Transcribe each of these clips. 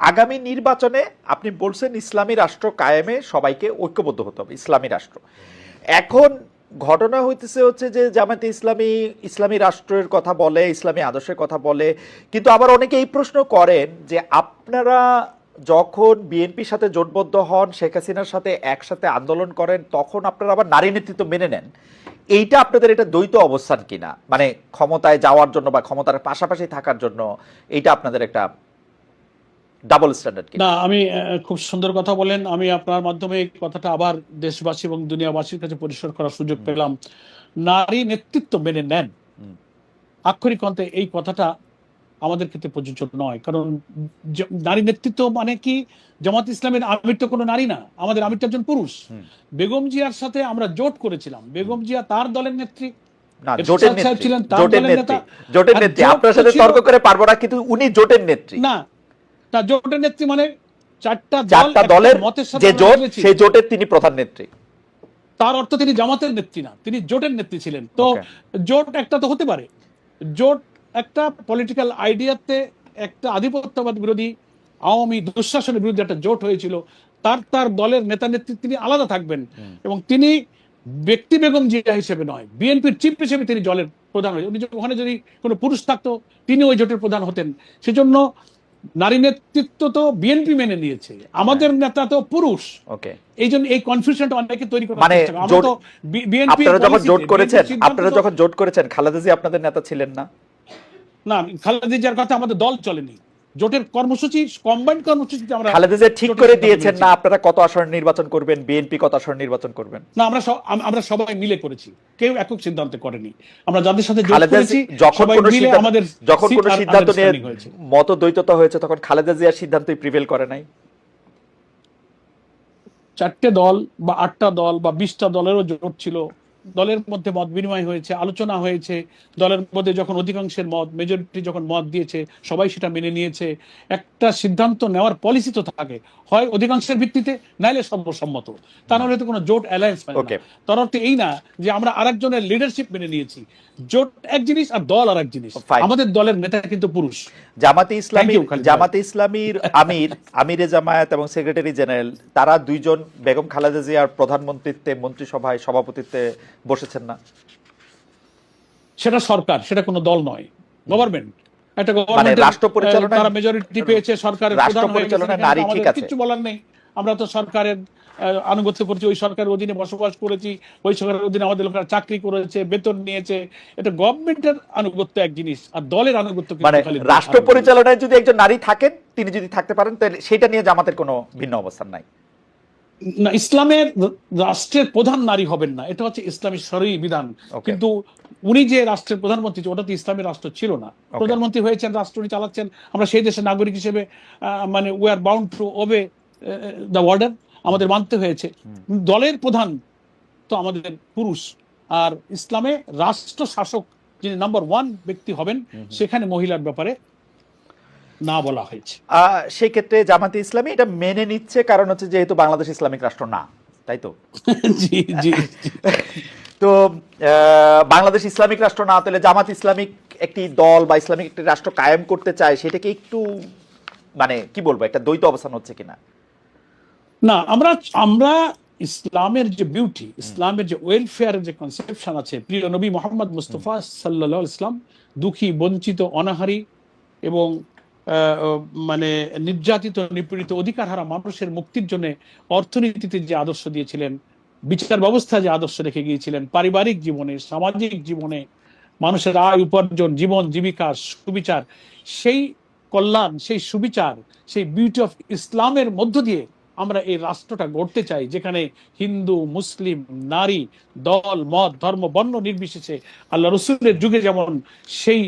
আগামী নির্বাচনে আপনি বলছেন ইসলামী রাষ্ট্র কায়েমে সবাইকে ঐক্যবদ্ধ হতে হবে, ইসলামী রাষ্ট্র। এখন ঘটনা হইতেছে হচ্ছে যে জামাতে ইসলামী ইসলামী রাষ্ট্রের কথা বলে, ইসলামী আদর্শের কথা বলে, কিন্তু আবার অনেকে এই প্রশ্ন করেন যে আপনারা যখন বিএনপির সাথে জোটবদ্ধ হন, শেখ হাসিনার সাথে একসাথে আন্দোলন করেন, তখন আপনারা আবার নারী নেতৃত্ব মেনে নেন। এইটা আপনাদের এটা দ্বৈত অবস্থান কিনা? মানে ক্ষমতায় যাওয়ার জন্য বা ক্ষমতার পাশাপাশি থাকার জন্য, এইটা আপনাদের একটা ডাবল স্ট্যান্ডার্ড না আমি খুব সুন্দর কথা বলেন। আমি আপনার মাধ্যমে এই কথাটা আবার দেশবাসী এবং দুনিয়াবাসীর কাছে পরিষ্কার করার সুযোগ পেলাম। নারী নেতৃত্ব মেনে নেন। আক্ষরিক অন্তে এই কথাটা আমাদের ক্ষেত্রে প্রযোজ্য নয়। কারণ নারী নেতৃত্ব মানে কি? জামাত ইসলামের আমির তো কোনো নারী না। আমাদের আমিরটা একজন পুরুষ। বেগম জিয়ার সাথে আমরা জোট করেছিলাম। বেগম জিয়া তার দলের নেত্রী। জোটের নেত্রী। জোটের নেত্রী। আপনার সাথে তর্ক করে পারব না কিন্তু উনি জোটের নেত্রী। না তা জোটের নেত্রী মানে চারটা চারটা দলের মতের সাথে যে জোট সেই জোটের তিনি প্রধান নেত্রী। তার অর্থ তিনি জামাতের নেত্রী না তিনি জোটের নেত্রী ছিলেন। তো জোট একটা তো হতে পারে। জোট একটা পলিটিক্যাল আইডিয়াতে একটা আধিপত্যবাদ বিরোধী আওয়ামী দুঃশাসনের বিরুদ্ধে একটা জোট হয়েছিল। তার তার দলের নেতা নেত্রী তিনি আলাদা থাকবেন। এবং তিনি ব্যক্তি বেগম জিয়া হিসেবে নয় বিএনপির চিফ হিসেবে তিনি দলের প্রধান হয়েছেন উনি ওখানে যদি কোনো পুরুষ থাকতো তিনি ওই জোটের প্রধান হতেন। সেজন্য নারী নেতৃত্ব তো বিএনপি মেনে নিয়েছে। আমাদের নেতা তো পুরুষ। ওকে এই জন্য এই কনফিউশনটা অনেকে তৈরি করা। মানে বিএনপি আপনারা যখন জোট করেছেন আপনারা যখন জোট করেছেন খালেদা জি আপনাদের নেতা ছিলেন না? না খালেদা জিয়ার কথা আমাদের দল চলেনি। জোটের কর্মসূচি কম্বাইন্ড কর্মসূচিতে আমরা খালেদা জি ঠিক করে দিয়েছেন না আপনারা কত আসনে নির্বাচন করবেন বিএনপি কত আসনে নির্বাচন করবেন? না আমরা আমরা সবাই মিলে করেছি। কেউ একক সিদ্ধান্ত করেনি। আমরা যাদের সাথে জোট করেছি যখন কোনো সিদ্ধান্ত আমাদের যখন কোনো সিদ্ধান্ত নিয়ে মত দ্বৈততা হয়েছে তখন খালেদা জিয়ার সিদ্ধান্তই প্রিভেল করে নাই। চারটে দল বা আটটা দল বা বিশটা দলেরও জোট ছিল। দলের মধ্যে মত বিনিময় হয়েছে আলোচনা হয়েছে। দলের মধ্যে যখন অধিকাংশের মত মেজরিটি যখন মত দিয়েছে সবাই সেটা মেনে নিয়েছে। একটা সিদ্ধান্ত নেওয়ার পলিসি তো থাকে। হয় অধিকাংশের ভিত্তিতে নাইলে সর্বসম্মত। তা নাহলে তো কোনো জোট অ্যালায়েন্স. না। তার অর্থ এই না যে আমরা আরেকজনের লিডারশিপ মেনে নিয়েছি। জোট এক জিনিস আর দল আর এক জিনিস আমাদের দলের নেতা কিন্তু পুরুষ। জামাতে ইসলামী। জামাতে ইসলামীর আমির আমিরে জামায়াত এবং সেক্রেটারি জেনারেল তারা দুইজন বেগম খালেদা জিয়ার প্রধানমন্ত্রীত্বে মন্ত্রিসভায় সভাপতিত্বে বসেছেন না? সেটা সরকার সেটা কোনো দল নয়। গভর্নমেন্ট একটা মানে গভর্নমেন্ট রাষ্ট্র পরিচালনায়- তারা মেজরিটি পেয়েছে সরকারের প্রধান হয়ে গেছে। কিচ্ছু বলার নেই। আমরা তো সরকারের আনুগত্য করছি ওই সরকারের অধীনে বসবাস করেছি ওই সরকারের অধীনে আমাদের লোকেরা চাকরি করেছে বেতন নিয়েছে। এটা গভর্নমেন্টের আনুগত্য এক জিনিস আর দলের আনুগত্য মানে রাষ্ট্র পরিচালনায় যদি একজন নারী থাকেন তিনি যদি থাকতে পারেন তাহলে সেটা নিয়ে জামাতের কোনো ভিন্ন অবস্থান নাই। না ইসলামের রাষ্ট্রের প্রধান নারী হবেন না এটা হচ্ছে ইসলামী শরী বিধান। কিন্তু উনি যে রাষ্ট্রের প্রধানমন্ত্রী ওটা তো ইসলামী রাষ্ট্র ছিল না। প্রধানমন্ত্রী হয়েছেন রাষ্ট্র উনি চালাচ্ছেন আমরা সেই দেশের নাগরিক হিসেবে মানে we are bound to obey the order আমাদের মানতে হয়েছে। দলের প্রধান তো আমাদের পুরুষ। আর ইসলামে রাষ্ট্র শাসক যিনি নাম্বার ওয়ান ব্যক্তি হবেন সেখানে মহিলার ব্যাপারে না বলা হয়েছে। আহ, সেই ক্ষেত্রে জামাতে ইসলামী এটা মেনে নিচ্ছে কারণ হচ্ছে যেহেতু বাংলাদেশ ইসলামিক রাষ্ট্র না তাই তো? জি জি জি। তো বাংলাদেশ ইসলামিক রাষ্ট্র না তাহলে জামাত ইসলামিক একটি দল বা ইসলামিক একটি রাষ্ট্র কায়েম করতে চায় সেটাকে একটু মানে কি বলব একটা দ্বৈত অবস্থান হচ্ছে কিনা? না আমরা আমরা ইসলামের যে বিউটি ইসলামের যে ওয়েলফেয়ারের যে কনসেপশন আছে প্রিয় নবী মোহাম্মদ মুস্তফা সাল্লাহ ইসলাম দুঃখী বঞ্চিত অনাহারী এবং মানে নির্যাতিত নিপীড়িত অধিকার হারা মানুষের মুক্তির জন্য অর্থনীতিতে যে আদর্শ দিয়েছিলেন বিচার ব্যবস্থা যে আদর্শ রেখে গিয়েছিলেন পারিবারিক জীবনে সামাজিক জীবনে মানুষের আয় উপার্জন জীবন জীবিকা সুবিচার সেই কল্যাণ সেই সুবিচার সেই বিউটি অফ ইসলামের মধ্য দিয়ে আমরা এই রাষ্ট্রটা গড়তে চাই, যেখানে হিন্দু, মুসলিম, নারী, দল, মত, ধর্ম, বর্ণ নির্বিশেষে আল্লাহ রসুলের যুগে যেমন সেই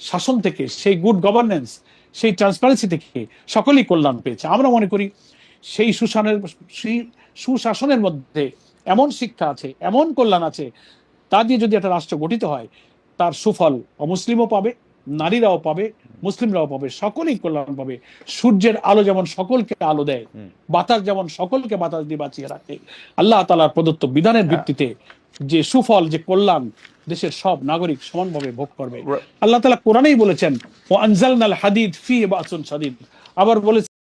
শাসন থেকে, সেই গুড গভর্নেন্স সেই ট্রান্সপারেন্সি থেকে সকলেই কল্যাণ পেয়েছে। আমরা মনে করি সেই সুশানের, সেই সুশাসনের মধ্যে এমন শিক্ষা আছে, এমন কল্যাণ আছে, তা দিয়ে যদি একটা রাষ্ট্র গঠিত হয়, তার সুফল অমুসলিমও পাবে, নারীরাও পাবে মুসলিমরাও পাবে সকলেই কল্যাণ পাবে। সূর্যের আলো যেমন সকলকে আলো দেয় বাতাস যেমন সকলকে বাতাস দিয়ে বাঁচিয়ে রাখে। আল্লাহ তালার প্রদত্ত বিধানের ভিত্তিতে যে সুফল যে কল্যাণ দেশের সব নাগরিক সমানভাবে ভোগ করবে। আল্লাহ তালা কোরআনেই বলেছেন ও আনজাল হাদিদ ফি বাসুন সাদিদ আবার বলেছেন